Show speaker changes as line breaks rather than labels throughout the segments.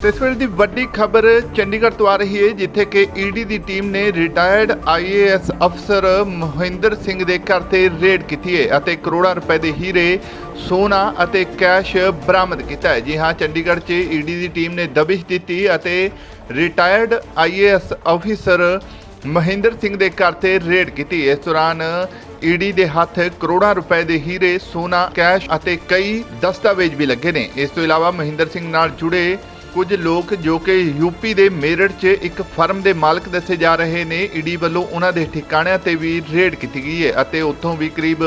ਇਸ ਵੇਲੇ ਦੀ ਵੱਡੀ ਖਬਰ ਚੰਡੀਗੜ੍ਹ ਤੋਂ ਆ ਰਹੀ ਹੈ, ਜਿੱਥੇ ਕਿ ਈਡੀ ਦੀ ਟੀਮ ਨੇ ਰਿਟਾਇਰਡ ਆਈਏਐਸ ਅਫਸਰ ਮਹਿੰਦਰ ਸਿੰਘ ਦੇ ਘਰ ਤੇ ਰੇਡ ਕੀਤੀ ਹੈ ਅਤੇ ਕਰੋੜਾਂ ਰੁਪਏ ਦੇ ਹੀਰੇ, ਸੋਨਾ ਅਤੇ ਕੈਸ਼ ਬਰਾਮਦ ਕੀਤਾ ਹੈ। ਜੀ ਹਾਂ, ਚੰਡੀਗੜ੍ਹ 'ਚ ਈਡੀ ਦੀ ਟੀਮ ਨੇ ਦਬਿਸ਼ ਦਿੱਤੀ ਅਤੇ ਰਿਟਾਇਰਡ ਆਈਏਐਸ ਅਫਸਰ ਮਹਿੰਦਰ ਸਿੰਘ ਦੇ ਘਰ ਤੇ ਰੇਡ ਕੀਤੀ। ਇਸ ਦੌਰਾਨ ਈਡੀ ਦੇ ਹੱਥ ਕਰੋੜਾਂ ਰੁਪਏ ਦੇ ਹੀਰੇ, ਸੋਨਾ ਕੈਸ਼ ਅਤੇ ਕਈ ਦਸਤਾਵੇਜ਼ ਵੀ ਲੱਗੇ ਨੇ। ਇਸ ਤੋਂ ਇਲਾਵਾ ਮਹਿੰਦਰ ਸਿੰਘ ਨਾਲ ਜੁੜੇ ਕੁਝ ਲੋਕ ਜੋ ਕਿ ਯੂਪੀ ਦੇ ਮੇਰਠ 'ਚ ਇੱਕ ਫਰਮ ਦੇ ਮਾਲਕ ਦੱਸੇ ਜਾ ਰਹੇ ਨੇ, ਈਡੀ ਵੱਲੋਂ ਉਹਨਾਂ ਦੇ ਠਿਕਾਣਿਆਂ ਤੇ ਵੀ ਰੇਡ ਕੀਤੀ ਗਈ ਹੈ ਅਤੇ ਉੱਥੋਂ ਵੀ ਕਰੀਬ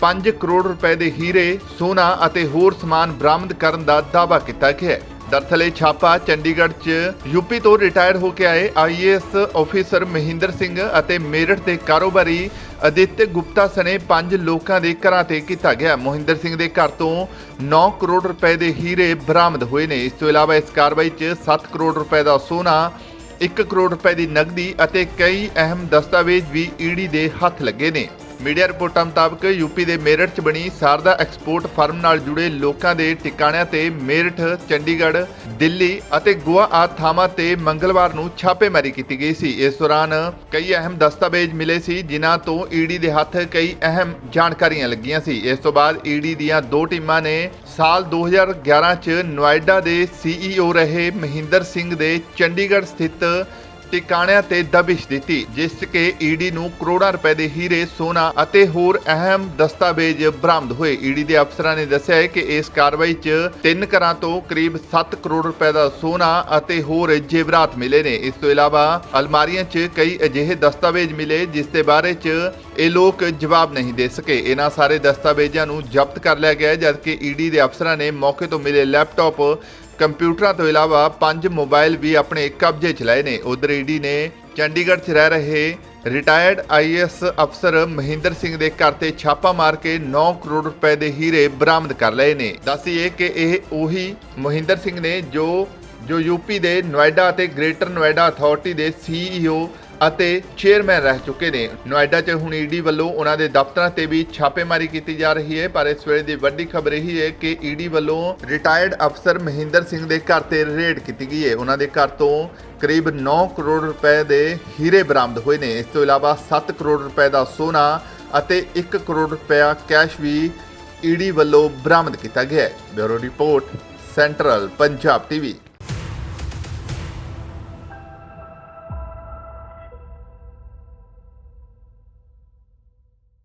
5 ਕਰੋੜ ਰੁਪਏ ਦੇ ਹੀਰੇ, ਸੋਨਾ ਅਤੇ ਹੋਰ ਸਮਾਨ ਬਰਾਮਦ ਕਰਨ ਦਾ ਦਾਅਵਾ ਕੀਤਾ ਗਿਆ ਹੈ। ਦਰਸਲ ਇਹ ਛਾਪਾ ਚੰਡੀਗੜ੍ਹ 'ਚ ਯੂਪੀ ਤੋਂ ਰਿਟਾਇਰ ਹੋ ਕੇ ਆਏ ਆਈਏਐਸ ਆਫੀਸਰ ਮਹਿੰਦਰ ਸਿੰਘ ਅਤੇ ਮੇਰਠ ਦੇ ਕਾਰੋਬਾਰੀ ਅਦਿੱਤ ਗੁਪਤਾ ਸਣੇ ਪੰਜ ਲੋਕਾਂ ਦੇ ਘਰਾਂ ਤੇ ਕੀਤਾ ਗਿਆ। ਮੋਹਿੰਦਰ ਸਿੰਘ ਦੇ ਘਰ ਤੋਂ 9 ਕਰੋੜ ਰੁਪਏ ਦੇ ਹੀਰੇ ਬਰਾਮਦ ਹੋਏ ਨੇ। ਇਸ ਤੋਂ ਇਲਾਵਾ ਇਸ ਕਾਰਵਾਈ 'ਚ 7 ਕਰੋੜ ਰੁਪਏ ਦਾ ਸੋਨਾ 1 ਕਰੋੜ ਰੁਪਏ ਦੀ ਨਕਦੀ ਅਤੇ ਕਈ ਅਹਿਮ ਦਸਤਾਵੇਜ਼ ਵੀ ਈਡੀ ਦੇ ਹੱਥ ਲੱਗੇ ਨੇ। ਮੀਡੀਆ ਰਿਪੋਰਟਾਂ ਮੁਤਾਬਕ ਯੂਪੀ ਦੇ ਮੇਰਠ 'ਚ ਬਣੀ ਸਾਰਦਾ ਐਕਸਪੋਰਟ ਫਰਮ ਨਾਲ ਜੁੜੇ ਲੋਕਾਂ ਦੇ ਟਿਕਾਣਿਆਂ ਤੇ ਮੇਰਠ, ਚੰਡੀਗੜ੍ਹ, ਦਿੱਲੀ ਅਤੇ ਗੋਆ ਆਦਿ ਥਾਵਾਂ ਤੇ ਮੰਗਲਵਾਰ ਨੂੰ ਛਾਪੇਮਾਰੀ ਕੀਤੀ ਗਈ ਸੀ। ਇਸ ਦੌਰਾਨ ਕਈ ਅਹਿਮ ਦਸਤਾਵੇਜ਼ ਮਿਲੇ ਸੀ, ਜਿਨ੍ਹਾਂ ਤੋਂ ਈਡੀ ਦੇ ਹੱਥ ਕਈ ਅਹਿਮ ਜਾਣਕਾਰੀਆਂ ਲੱਗੀਆਂ ਸੀ। ਇਸ ਤੋਂ ਬਾਅਦ ਈਡੀ ਦੀਆਂ ਦੋ ਟੀਮਾਂ ਨੇ ਸਾਲ 2011 ਚ ਨੋਇਡਾ ਦੇ ਸੀਈਓ ਰਹੇ ਮਹਿੰਦਰ ਸਿੰਘ ਦੇ ਚੰਡੀਗੜ੍ਹ ਸਥਿਤ ਟਿਕਾਣਿਆਂ ਤੇ ਦਬਿਸ਼ ਦਿੱਤੀ ਜਿਸ 'ਚ ਈਡੀ ਨੂੰ ਕਰੋੜਾਂ ਰੁਪਏ ਦੇ ਹੀਰੇ ਸੋਨਾ ਅਤੇ ਹੋਰ ਅਹਿਮ ਦਸਤਾਵੇਜ਼ ਬਰਾਮਦ ਹੋਏ। ਈਡੀ ਦੇ ਅਫਸਰਾਂ ਨੇ ਦੱਸਿਆ ਹੈ ਕਿ ਇਸ ਕਾਰਵਾਈ 'ਚ ਤਿੰਨ ਘਰਾਂ ਤੋਂ ਕਰੀਬ 7 ਕਰੋੜ ਰੁਪਏ ਦਾ ਸੋਨਾ ਅਤੇ ਹੋਰ ਜੇਵਰਾਤ ਮਿਲੇ ਨੇ। ਇਸ ਤੋਂ ਇਲਾਵਾ ਅਲਮਾਰੀਆਂ 'ਚ ਕਈ ਅਜਿਹੇ ਦਸਤਾਵੇਜ਼ ਮਿਲੇ ਜਿਸ ਦੇ ਬਾਰੇ 'ਚ ਇਹ ਲੋਕ ਜਵਾਬ ਨਹੀਂ ਦੇ ਸਕੇ। ਇਹਨਾਂ ਸਾਰੇ ਦਸਤਾਵੇਜ਼ਾਂ ਨੂੰ ਜ਼ਬਤ ਕਰ ਲਿਆ ਗਿਆ ਹੈ, ਜਦਕਿ ਈਡੀ ਦੇ ਅਫਸਰਾਂ ਨੇ ਮੌਕੇ ਤੋਂ ਮਿਲੇ ਲੈਪਟਾਪ ਕੰਪਿਊਟਰਾਂ ਤੋਂ ਇਲਾਵਾ ਪੰਜ ਮੋਬਾਈਲ ਵੀ ਆਪਣੇ ਕਬਜ਼ੇ 'ਚ ਲਏ ਨੇ। ਉਧਰ ਈਡੀ ਨੇ ਚੰਡੀਗੜ੍ਹ 'ਚ ਰਹਿ ਰਹੇ ਰਿਟਾਇਰਡ ਆਈਐਸ ਅਫਸਰ ਮਹਿੰਦਰ ਸਿੰਘ ਦੇ ਘਰ ਤੇ ਛਾਪਾ ਮਾਰ ਕੇ 9 ਕਰੋੜ ਰੁਪਏ ਦੇ ਹੀਰੇ ਬਰਾਮਦ ਕਰ ਲਏ ਨੇ। ਦੱਸੀਏ ਕਿ ਇਹ ਉਹੀ ਮਹਿੰਦਰ ਸਿੰਘ ਨੇ ਜੋ ਜੋ ਯੂਪੀ ਦੇ ਨੋਇਡਾ ਅਤੇ ਗ੍ਰੇਟਰ ਨੋਇਡਾ ਅਥਾਰਟੀ ਦੇ ਸੀਈਓ ਅਤੇ ਚੇਅਰਮੈਨ ਰਹਿ ਚੁੱਕੇ ਨੇ। ਨੋਇਡਾ 'ਚ ਹੁਣ ਈਡੀ ਵੱਲੋਂ ਉਹਨਾਂ ਦੇ ਦਫ਼ਤਰਾਂ ਤੇ ਵੀ ਛਾਪੇਮਾਰੀ ਕੀਤੀ ਜਾ ਰਹੀ ਹੈ, ਪਰ ਇਸ ਵੇਲੇ ਦੀ ਵੱਡੀ ਖਬਰ ਇਹ ਹੈ ਕਿ ਈਡੀ ਵੱਲੋਂ ਰਿਟਾਇਰਡ ਅਫਸਰ ਮਹਿੰਦਰ ਸਿੰਘ ਦੇ ਘਰ ਤੇ ਰੇਡ ਕੀਤੀ ਗਈ ਹੈ। ਉਹਨਾਂ ਦੇ ਘਰ ਤੋਂ ਕਰੀਬ 9 ਕਰੋੜ ਰੁਪਏ ਦੇ ਹੀਰੇ ਬਰਾਮਦ ਹੋਏ ਨੇ। ਇਸ ਤੋਂ ਇਲਾਵਾ 7 ਕਰੋੜ ਰੁਪਏ ਦਾ ਸੋਨਾ ਅਤੇ 1 ਕਰੋੜ ਰੁਪਇਆ ਕੈਸ਼ ਵੀ ਈਡੀ ਵੱਲੋਂ ਬਰਾਮਦ ਕੀਤਾ ਗਿਆ ਹੈ। Bureau report, central Punjab TV